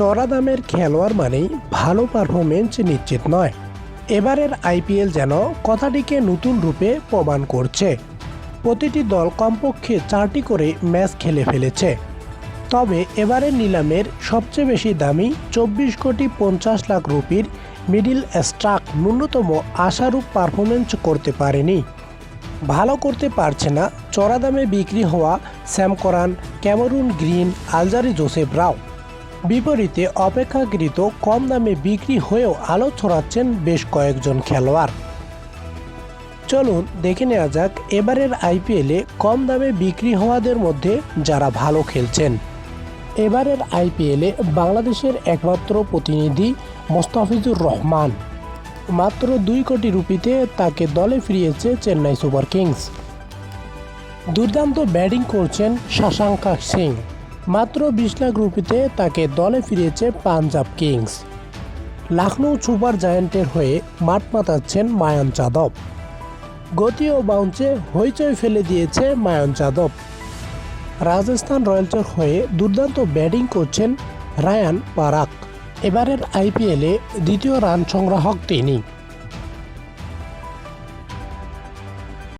চড়া দামের খেলোয়াড় মানেই ভালো পারফরমেন্স নিশ্চিত নয়। এবারের আইপিএল যেন কথাটিকে নতুন রূপে প্রমাণ করছে। প্রতিটি দল কমপক্ষে চারটি করে ম্যাচ খেলে ফেলেছে। তবে এবারের নিলামের সবচেয়ে বেশি দামি চব্বিশ কোটি পঞ্চাশ লাখ রুপির মিডিল স্ট্রাক ন্যূনতম আশারূপ পারফরমেন্স করতে পারেনি। ভালো করতে পারছে না চড়া দামে বিক্রি হওয়া Sam Curran Cameron, Green, Alzarri, Joseph রাও। বিপরীতে অপেক্ষাকৃত কম দামে বিক্রি হয়েও আলো ছড়াচ্ছেন বেশ কয়েকজন খেলোয়াড়। চলুন দেখে নেওয়া যাক এবারের আইপিএলে কম দামে বিক্রি হওয়াদের মধ্যে যারা ভালো খেলছেন। এবারের আইপিএলে বাংলাদেশের একমাত্র প্রতিনিধি মোস্তাফিজুর রহমান। মাত্র দুই কোটি রুপিতে তাকে দলে ফিরিয়েছে চেন্নাই সুপার কিংস। দুর্দান্ত ব্যাটিং করছেন শশাঙ্কা সিং। মাত্র বিশ লাখ রুপিতে তাকে দলে ফিরিয়েছে পাঞ্জাব কিংস। লখনৌ সুপার জায়ান্টের হয়ে মাঠ মাতাচ্ছেন মায়ান যাদব। গতি ও বাউন্সে হইচই ফেলে দিয়েছে মায়ান যাদব। রাজস্থান রয়্যালসের হয়ে দুর্দান্ত ব্যাটিং করছেন রায়ান পারাক। এবারের আইপিএলে দ্বিতীয় রান সংগ্রাহক তিনি।